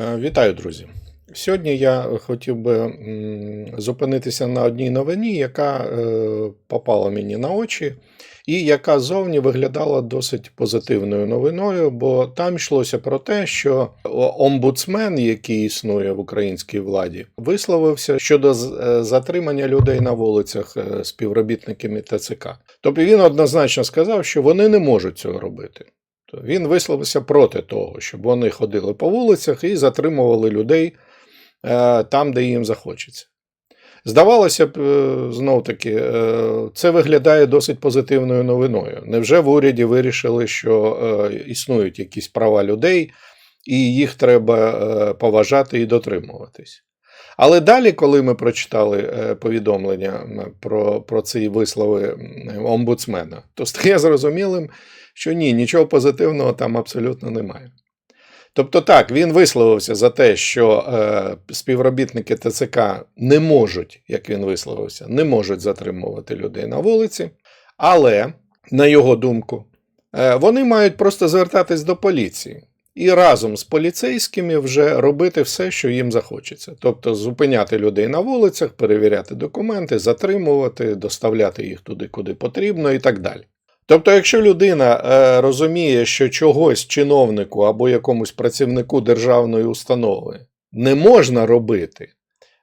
Е, Вітаю, друзі! Сьогодні я хотів би зупинитися на одній новині, яка е, попала мені на очі, і яка зовні виглядала досить позитивною новиною, бо там йшлося про те, що омбудсмен, який існує в українській владі, висловився щодо е, затримання людей на вулицях співробітниками ТЦК. Тобто він однозначно сказав, що вони не можуть цього робити. То Він висловився проти того, щоб вони ходили по вулицях і затримували людей е, там, де їм захочеться. Здавалося б, знов таки, е, це виглядає досить позитивною новиною. Невже в уряді вирішили, що е, існують якісь права людей, і їх треба е, поважати і дотримуватись? Але далі, коли ми прочитали е, повідомлення про, про ці вислови омбудсмена, то стає зрозумілим, що ні, нічого позитивного там абсолютно немає. Тобто так, він висловився за те, що е, співробітники ТЦК не можуть, як він висловився, не можуть затримувати людей на вулиці, але, на його думку, е, вони мають просто звертатись до поліції і разом з поліцейськими вже робити все, що їм захочеться. Тобто зупиняти людей на вулицях, перевіряти документи, затримувати, доставляти їх туди, куди потрібно, і так далі. Тобто, якщо людина е, розуміє, що чогось чиновнику або якомусь працівнику державної установи не можна робити,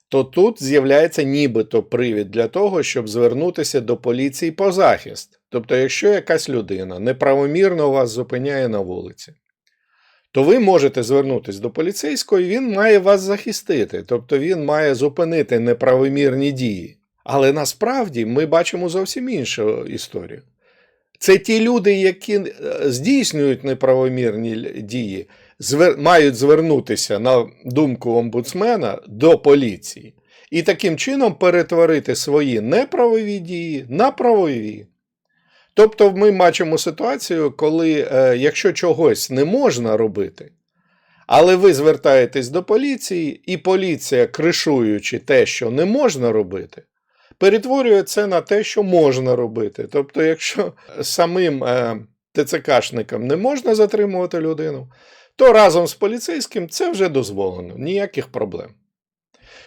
то тут з'являється нібито привід для того, щоб звернутися до поліції по захист. Тобто, якщо якась людина неправомірно вас зупиняє на вулиці, то ви можете звернутися до поліцейського, і він має вас захистити. Тобто він має зупинити неправомірні дії. Але насправді ми бачимо зовсім іншу історію. Це ті люди, які е, здійснюють неправомірні дії, звер... мають звернутися на думку омбудсмена до поліції і таким чином перетворити свої неправові дії на правові. Тобто ми бачимо ситуацію, коли е, якщо чогось не можна робити, але ви звертаєтесь до поліції, і поліція, кришуючи те, що не можна робити, перетворює це на те, що можна робити. Тобто, якщо самим е, ТЦКшникам не можна затримувати людину, то разом з поліцейським це вже дозволено, ніяких проблем.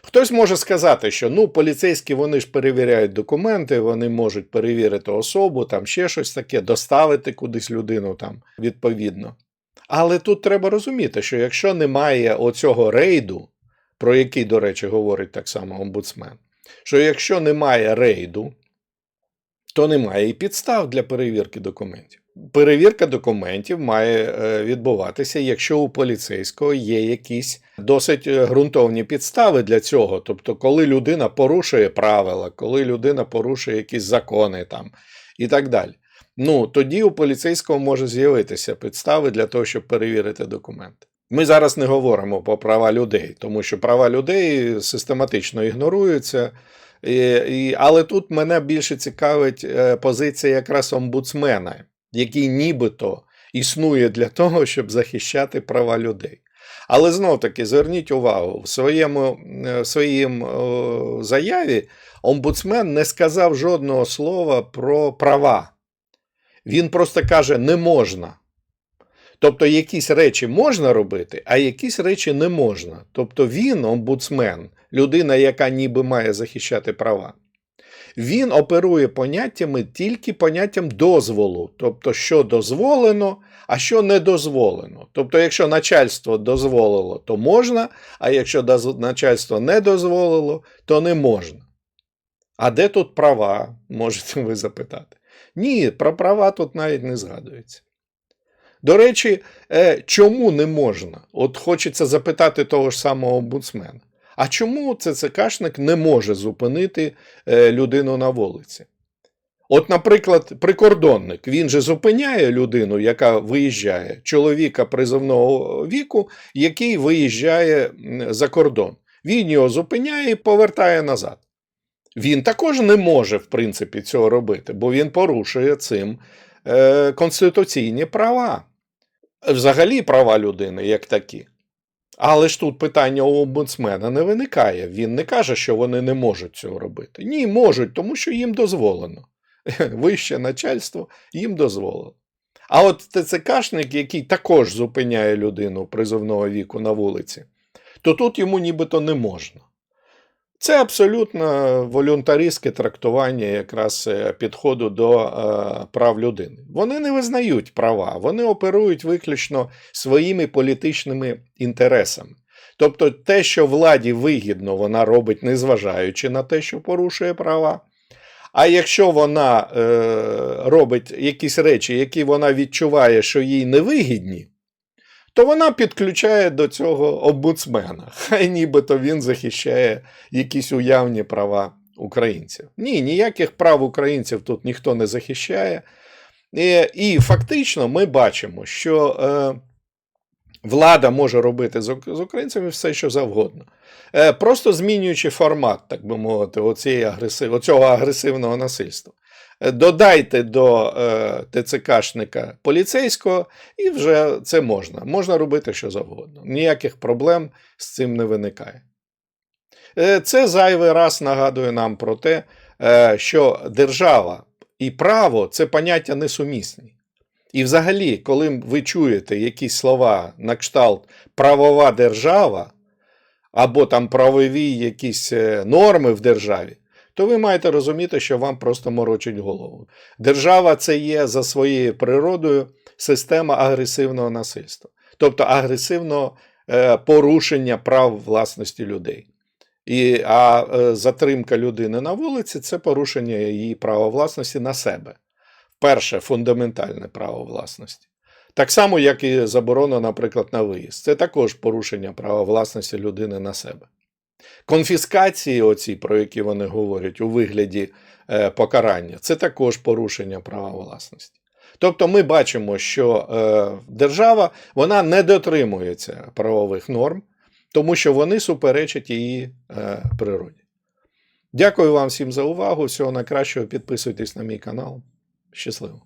Хтось може сказати, що ну, поліцейські вони ж перевіряють документи, вони можуть перевірити особу, там ще щось таке, доставити кудись людину там відповідно. Але тут треба розуміти, що якщо немає оцього рейду, про який, до речі, говорить так само омбудсмен, що якщо немає рейду, то немає і підстав для перевірки документів. Перевірка документів має е, відбуватися, якщо у поліцейського є якісь досить е, ґрунтовні підстави для цього. Тобто, коли людина порушує правила, коли людина порушує якісь закони там і так далі. Ну, тоді у поліцейського може з'явитися підстави для того, щоб перевірити документи. Ми зараз не говоримо про права людей, тому що права людей систематично ігноруються. І, але тут мене більше цікавить е, позиція якраз омбудсмена, який нібито існує для того, щоб захищати права людей. Але знов таки зверніть увагу, в своєму е, в своїм заяві омбудсмен не сказав жодного слова про права. Він просто каже, не можна. Тобто якісь речі можна робити, а якісь речі не можна. Тобто він, омбудсмен, людина, яка ніби має захищати права, він оперує поняттями тільки поняттям дозволу, тобто, що дозволено, а що не дозволено. Тобто, якщо начальство дозволило, то можна, а якщо начальство не дозволило, то не можна. А де тут права, можете ви запитати? Ні, про права тут навіть не згадується. До речі, е, чому не можна? От хочеться запитати того ж самого омбудсмена. А чому ЦЦКшник не може зупинити е, людину на вулиці? От, наприклад, прикордонник, він же зупиняє людину, яка виїжджає, чоловіка призовного віку, який виїжджає за кордон. Він його зупиняє і повертає назад. Він також не може, в принципі, цього робити, бо він порушує цим е, конституційні права, взагалі права людини як такі. Але ж тут питання у омбудсмена не виникає. Він не каже, що вони не можуть цього робити. Ні, можуть, тому що їм дозволено. Вище начальство їм дозволено. А от ТЦКшник, який також зупиняє людину призовного віку на вулиці, то тут йому нібито не можна. Це абсолютно волюнтаристське трактування якраз е, підходу до е, прав людини. Вони не визнають права, вони оперують виключно своїми політичними інтересами. Тобто те, що владі вигідно, вона робить, незважаючи на те, що порушує права. А якщо вона е, робить якісь речі, які вона відчуває, що їй невигідні, то вона підключає до цього омбудсмена. Хай нібито він захищає якісь уявні права українців. Ні, ніяких прав українців тут ніхто не захищає. І, і фактично ми бачимо, що е, влада може робити з, з українцями все, що завгодно. Е, просто змінюючи формат, так би мовити, оцього агресивного насильства. Додайте до е, ТЦКшника поліцейського, і вже це можна. Можна робити що завгодно. Ніяких проблем з цим не виникає. Е, Це зайвий раз нагадує нам про те, е, що держава і право це поняття несумісні. І взагалі, коли ви чуєте якісь слова на кшталт правова держава або там правові якісь е, норми в державі, то ви маєте розуміти, що вам просто морочить голову. Держава це є за своєю природою система агресивного насильства, тобто агресивного е, порушення прав власності людей. І, а е, затримка людини на вулиці це порушення її права власності на себе. Перше фундаментальне право власності. Так само, як і заборона, наприклад, на виїзд. Це також порушення права власності людини на себе. Конфіскації, оці, про які вони говорять, у вигляді е, покарання, це також порушення права власності. Тобто ми бачимо, що е, держава вона не дотримується правових норм, тому що вони суперечать її е, природі. Дякую вам всім за увагу. Всього найкращого. Підписуйтесь на мій канал. Щасливо!